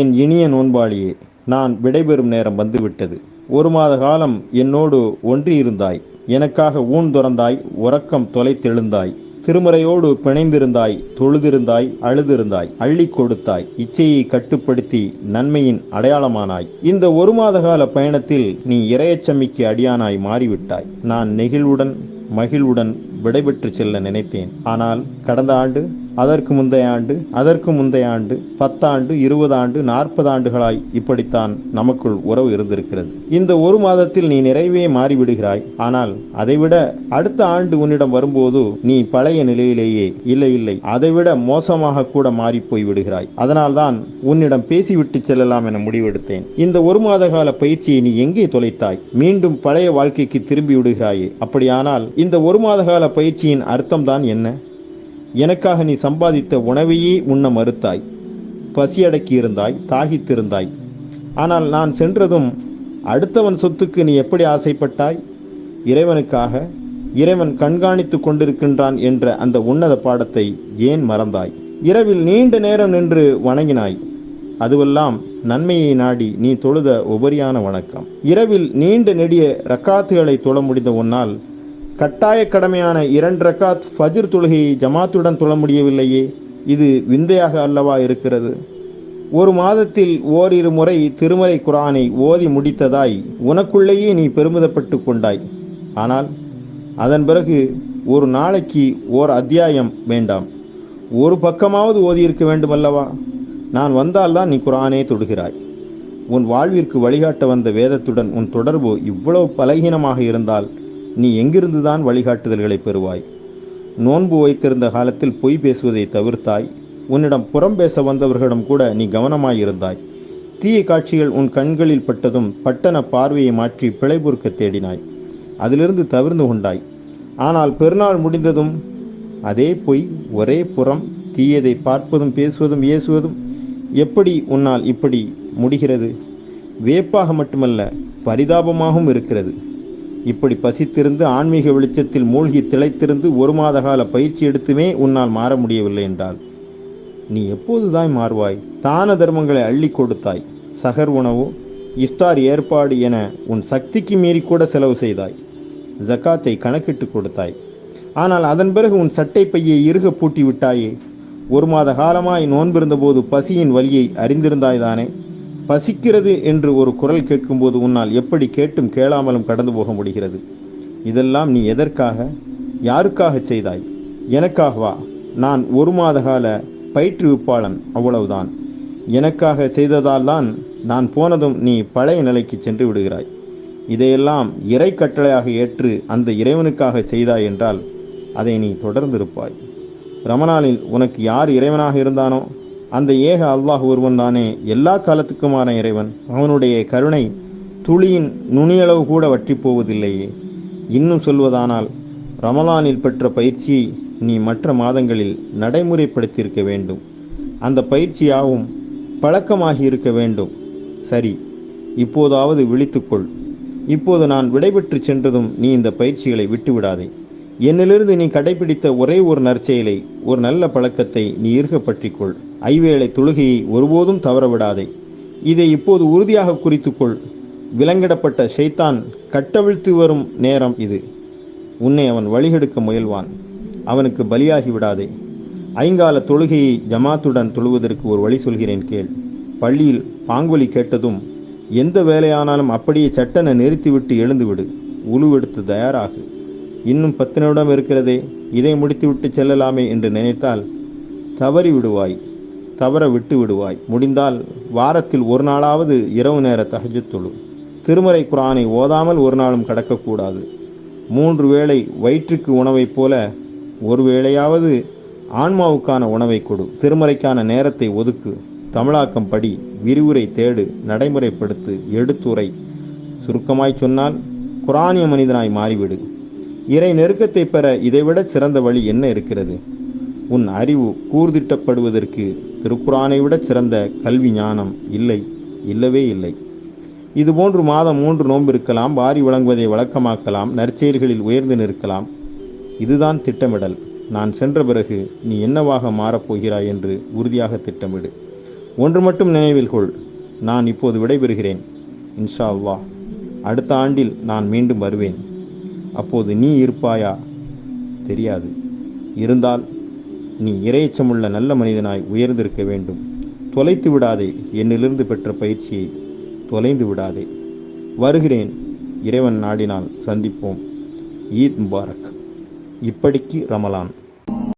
என் இனிய நோன்பாளியே நான் விடைபெறும் நேரம் வந்துவிட்டது. ஒரு மாத காலம் என்னோடு ஒன்றியிருந்தாய் எனக்காக ஊன் துறந்தாய் உறக்கம் தொலைத்தெழுந்தாய். திருமறையோடு பிணைந்திருந்தாய் தொழுதிருந்தாய் அழுதிருந்தாய் அள்ளி கொடுத்தாய். இச்சையை கட்டுப்படுத்தி நன்மையின் அடையாளமானாய். இந்த ஒரு மாத கால பயணத்தில் நீ இரையச்சமிக்கு அடியானாய் மாறிவிட்டாய். நான் நெகிழ்வுடன் மகிழ்வுடன் விடைபெற்று செல்ல நினைத்தேன். ஆனால் கடந்த ஆண்டு அதற்கு முந்தைய ஆண்டு அதற்கு முந்தைய ஆண்டு பத்தாண்டு இருபது ஆண்டு நாற்பது ஆண்டுகளாய் இப்படித்தான் நமக்குள் உறவு இருந்திருக்கிறது. இந்த ஒரு மாதத்தில் நீ நிறைவே மாறிவிடுகிறாய். ஆனால் அதைவிட அடுத்த ஆண்டு உன்னிடம் வரும்போது நீ பழைய நிலையிலேயே இல்லை இல்லை. அதைவிட மோசமாக கூட மாறி போய் விடுகிறாய். அதனால்தான் உன்னிடம் பேசிவிட்டு செல்லலாம் என முடிவெடுத்தேன். இந்த ஒரு மாத கால பயிற்சியை நீ எங்கே தொலைத்தாய்? மீண்டும் பழைய வாழ்க்கைக்கு திரும்பி விடுகிறாயே. அப்படியானால் இந்த ஒரு மாத கால பயிற்சியின் அர்த்தம்தான் என்ன? எனக்காக நீ சம்பாதித்த உணவையே உண்ண மறுத்தாய். பசியடக்கி இருந்தாய் தாகித்திருந்தாய். ஆனால் நான் சென்றதும் அடுத்தவன் சொத்துக்கு நீ எப்படி ஆசைப்பட்டாய்? இறைவனுக்காக இறைவன் கண்காணித்து கொண்டிருக்கின்றான் என்ற அந்த உன்னத பாடத்தை ஏன் மறந்தாய்? இரவில் நீண்ட நேரம் நின்று வணங்கினாய். அதுவெல்லாம் நன்மையை நாடி நீ தொழுத உபரியான வணக்கம். இரவில் நீண்ட நெடிய ரக்காத்துகளை தொழ முடிந்த உன்னால் கட்டாய கடமையான இரண்டு ரக்காத் ஃபஜிர் தொழுகையை ஜமாத்துடன் தொழ முடியவில்லையே இது விந்தையாக அல்லவா இருக்கிறது? ஒரு மாதத்தில் ஓரிரு முறை திருமறை குரானை ஓதி முடித்ததாய் உனக்குள்ளேயே நீ பெருமிதப்பட்டு கொண்டாய். ஆனால் அதன் பிறகு ஒரு நாளைக்கு ஓர் அத்தியாயம் வேண்டாம். ஒரு பக்கமாவது ஓதியிருக்க வேண்டுமல்லவா? நான் வந்தால்தான் நீ குரானே தொடுகிறாய். உன் வாழ்விற்கு வழிகாட்ட வந்த வேதத்துடன் உன் தொடர்பு இவ்வளவு பலகீனமாக இருந்தால் நீ எங்கிருந்துதான் வழிகாட்டுதல்களை பெறுவாய்? நோன்பு வைத்திருந்த காலத்தில் பொய் பேசுவதை தவிர்த்தாய். உன்னிடம் புறம் பேச வந்தவர்களிடம் கூட நீ கவனமாயிருந்தாய். தீய காட்சிகள் உன் கண்களில் பட்டதும் பட்டண பார்வையை மாற்றி பிழை பொறுக்க தேடினாய். அதிலிருந்து தவிர்ந்து கொண்டாய். ஆனால் பெருநாள் முடிந்ததும் அதே பொய் ஒரே புறம் தீயதை பார்ப்பதும் பேசுவதும் ஏசுவதும் எப்படி உன்னால் இப்படி முடிகிறது? வேப்பாக மட்டுமல்ல பரிதாபமாகவும் இருக்கிறது. இப்படி பசித்திருந்து ஆன்மீக வெளிச்சத்தில் மூழ்கி திளைத்திருந்து ஒரு மாத கால பயிற்சி எடுத்துமே உன்னால் மாற முடியவில்லை என்றால் நீ எப்போதுதான் மாறுவாய்? தான தர்மங்களை அள்ளி கொடுத்தாய். சகர் உணவு இஃப்தார் ஏற்பாடு என உன் சக்திக்கு மீறி கூட செலவு செய்தாய். ஜக்காத்தை கணக்கிட்டு கொடுத்தாய். ஆனால் அதன் பிறகு உன் சட்டை பையை இறுக பூட்டி விட்டாயே ஒரு மாத காலமாய் நோன்பிருந்தபோது பசியின் வலியை அறிந்திருந்தாய்தானே பசிக்கிறது என்று ஒரு குரல் கேட்கும்போது உன்னால் எப்படி கேட்டும் கேளாமலும் கடந்து போக முடிகிறது? இதெல்லாம் நீ எதற்காக? யாருக்காக செய்தாய்? எனக்காகவா நான் ஒரு மாத கால பயிற்றுவிப்பாளன் அவ்வளவுதான். எனக்காக செய்ததால் தான் நான் போனதும் நீ பழைய நிலைக்கு சென்று விடுகிறாய். இதையெல்லாம் இறை கட்டளையாக ஏற்று அந்த இறைவனுக்காக செய்தாய் என்றால் அதை நீ தொடர்ந்திருப்பாய். ரமணானில் உனக்கு யார் இறைவனாக இருந்தானோ? அந்த ஏக அல்லாஹ் ஒருவன் தானே. எல்லா காலத்துக்குமான இறைவன். அவனுடைய கருணை துளியின் நுனியளவு கூட வற்றி போவதில்லையே. இன்னும் சொல்வதானால் ரமலானில் பெற்ற பயிற்சியை நீ மற்ற மாதங்களில் நடைமுறைப்படுத்தியிருக்க வேண்டும். அந்த பயிற்சியாவும் பழக்கமாகி இருக்க வேண்டும். சரி இப்போதாவது விழித்துக்கொள். இப்போது நான் விடைபெற்று சென்றதும் நீ இந்த பயிற்சிகளை விட்டுவிடாதே. என்னிலிருந்து நீ கடைபிடித்த ஒரே ஒரு நற்செயலை ஒரு நல்ல பழக்கத்தை நீ இருக பற்றிக்கொள். ஐவேளை தொழுகையை ஒருபோதும் தவறவிடாதே. இதை இப்போது உறுதியாக குறித்துக்கொள். விலங்கிடப்பட்ட ஷைத்தான் கட்டவிழ்த்து வரும் நேரம் இது. உன்னை அவன் வழிகெடுக்க முயல்வான். அவனுக்கு பலியாகி விடாதே ஐங்கால தொழுகையை ஜமாத்துடன் தொழுவதற்கு ஒரு வழி சொல்கிறேன் கேள். பள்ளியில் பாங்கொலி கேட்டதும் எந்த வேலையானாலும் அப்படியே சட்டென நிறுத்திவிட்டு எழுந்துவிடு. உழுவெடுத்து தயாராகு. இன்னும் பத்து நிமிடம் இருக்கிறதே. இதை முடித்துவிட்டு செல்லலாமே என்று நினைத்தால் தவறி விடுவாய் தவற விட்டு விடுவாய். முடிந்தால் வாரத்தில் ஒரு நாளாவது இரவு நேர தகஜத் தொழு. திருமறை குரானை ஓதாமல் ஒரு நாளும் கடக்கக்கூடாது. மூன்று வேளை வயிற்றுக்கு உணவைப் போல ஒரு வேளையாவது ஆன்மாவுக்கான உணவை கொடு. திருமறைக்கான நேரத்தை ஒதுக்கு. தமிழாக்கம் படி விரிவுரை தேடு நடைமுறைப்படுத்து எடுத்துரை. சுருக்கமாய் சொன்னால் குரானிய மனிதனாய் மாறிவிடு. இறை நெருக்கத்தை பெற இதைவிட சிறந்த வழி என்ன இருக்கிறது? உன் அறிவு கூர்திட்டப்படுவதற்கு திருக்குறானை விட சிறந்த கல்வி ஞானம் இல்லை இல்லவே இல்லை. இதுபோன்று மாதம் மூன்று நோன்பு இருக்கலாம் வாரி வழங்குவதை வழக்கமாக்கலாம் நற்செயல்களில் உயர்ந்து நிற்கலாம். இதுதான் திட்டமிடல். நான் சென்ற பிறகு நீ என்னவாக மாறப்போகிறாய் என்று உறுதியாக திட்டமிடு. ஒன்று மட்டும் நினைவில் கொள் நான் இப்போது விடைபெறுகிறேன். இன்ஷா அல்லா அடுத்த ஆண்டில் நான் மீண்டும் வருவேன். அப்போது நீ இருப்பாயா? தெரியாது. இருந்தால் நீ இரையச்சமுள்ள நல்ல மனிதனாய் உயர்ந்திருக்க வேண்டும். தொலைத்து விடாதே என்னிலிருந்து பெற்ற பயிற்சியை தொலைந்து விடாதே. வருகிறேன் இறைவன் நாடினால் சந்திப்போம். ஈத் முபாரக். இப்படிக்கு ரமலான்.